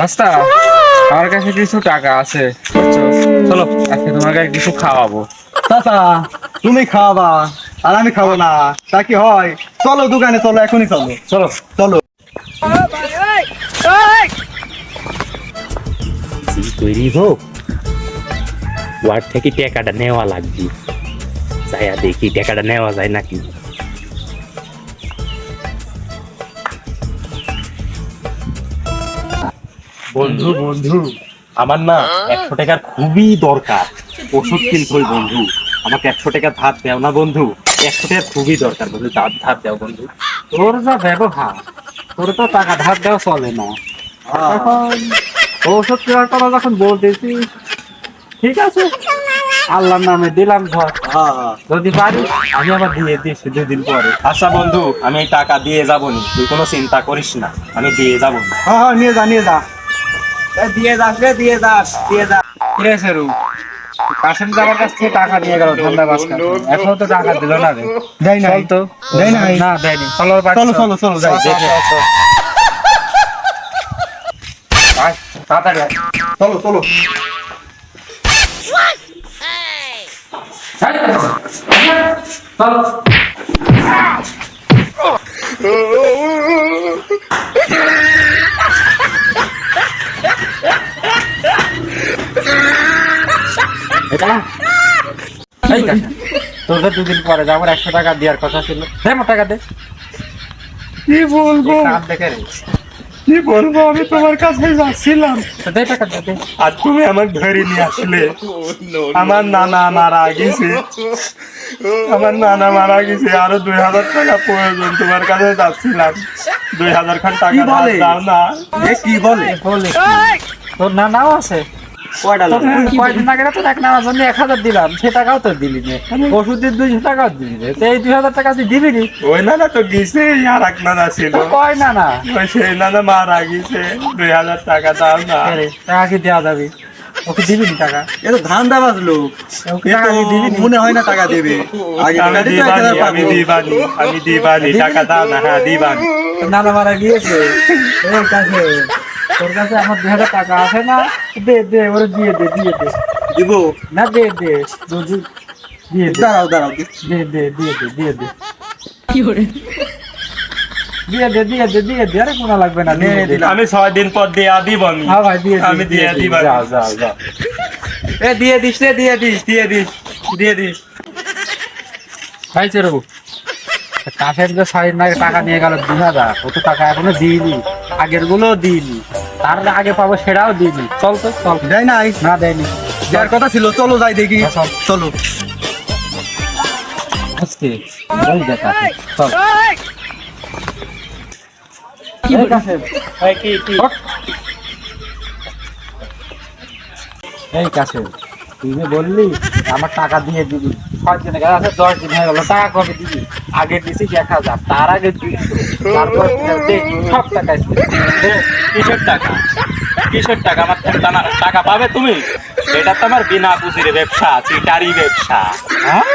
রাস্তা আমার কাছে কিছু টাকা আছে। চলো আজকে তোমার কাছে কিছু খাওয়াবো। চাচা তুমি খাওয়াবা আর আমি খাব না। তা কি হয়? চলো দোকানে চলো এখনই চলো। চলো। চলো। তৈরি হোক ওয়ার্ড থেকে টাকাটা নেওয়া লাগবে। যাইয়া দেখি টাকাটা নেওয়া যায় নাকি বন্ধু বন্ধু আমার না একশো টাকার খুবই দরকার। ওষুধ কিনতে হই বন্ধু। আমাকে একশো টাকা ধার দেও না বন্ধু। একশো টাকা খুবই দরকার বন্ধু। ধার ধার দেও বন্ধু। তোর যা ব্যবহার তোর তো টাকা ধার দেওয়া চলে না। এখন ঔষধ কেনার কথা যখন বলতেছি ঠিক আছে? আল্লাহর নামে দিলাম ধর। হ্যাঁ। যদি পারি আমি আবার দিয়ে দিয়েছি দুদিন পরে। আচ্ছা বন্ধু আমি এই টাকা দিয়ে যাব তুই কোনো চিন্তা করিস না আমি দিয়ে যাব হ্যাঁ হ্যাঁ নিয়ে যা নিয়ে যা। দিয়ে যাস রে দিয়ে যাস দিয়ে যা ঠিক আছে রু কাশেম আমার কাছ থেকে টাকা নিয়ে গেল ঠান্ডা বাস এখনও তো টাকা দিল না রে। দেয় না তো। দেয় নাই। না দেয়নি। চলো চলো চল। চলো যাই। তাড়াতাড়ি চলো চলো। চলো। এটা? না? এই কাকা, তোর তো দুদিন পরে যাব একশো টাকা দেওয়ার কথা ছিল। দে টাকা দে। কি বলব? দেখে কি বলব? আমি তোমার কাছে যাচ্ছিলাম। আর তুমি আমার ধরে নিয়ে আসলে। আমার নানা মারা গেছে। আমার নানা মারা গেছে। আরও দুই হাজার টাকা প্রয়োজন। তোমার কাছে যাচ্ছিলাম। দুই হাজার খান টাকা দাও না। কি বলে? বলে তোর নানাও আছে? কয়দিন আগে না এক নানার জন্য এক হাজার দিলাম সে টাকাও তো দিলি নে। ওষুধের দুইশো টাকাও দিলি নে। তো এই দুই হাজার টাকা তুই দিবি নি? ওই নানা তো গেছে আর এক নানা ছিল। কয় নানা? ওই সেই নানা মারা গেছে দুই হাজার টাকা দাও না। টাকা কি দেওয়া যাবে? ওকে দিবি নি টাকা? এ তো ধান দা বাজলো ওকে টাকা কি দিবি নি? মনে হয় না টাকা দেবে। আগে আমি দিবানি আমি দিবানি আমি দিবানি টাকা দাও না হ্যাঁ দিবানি। নানা মারা গিয়েছে। তোর কাছে আমার দুই হাজার টাকা আছে না দে দে ওরে দিয়ে দে দিয়ে দে। দিব? না দে দে যদি দিয়ে দে। দাঁড়াও দাঁড়াও দে দে দিয়ে দে দিয়ে দে। দিয়ে দে দিয়ে দে দিয়ে দে। আরে কোনো লাগবে না দিয়ে দে। আমি ছয় দিন পর দিয়ে দিব আমি। হ্যাঁ ভাই দিয়ে দে, আমি দিয়ে দে, দিব। যাও যাও যাও। এ দিয়ে দিস রে দিয়ে দিস দিয়ে দিস দিয়ে দিস। ভাই চেরবু কাঠের যে শাড়ির নাকি টাকা নিয়ে গেল দুই হাজার। ও তো টাকা এখনও দিইনি। আগেরগুলো দিইনি। তার আগে পাবো সেটাও দিইনি চল তো চল। যাই নাই? না দেয়নি যার কথা ছিল চলো যাই দেখি। চলো। আজকে ওই দেখ চল। এই কি কি? এই কাছে তুই বললি আমার টাকা দিয়ে দিবি। ছয় দিন গেছে দশ দিন হয়ে গেল। টাকা কবে দিবি? আগে দিছিস এক হাজার তার আগে দুইশো। তারপর সব টাকা কিশোর কিসের টাকা? কিসের টাকা? আমার টাকা পাবে তুমি? এটা তো আমার বিনা পুঁজির ব্যবসা চিটারি ব্যবসা। হ্যাঁ?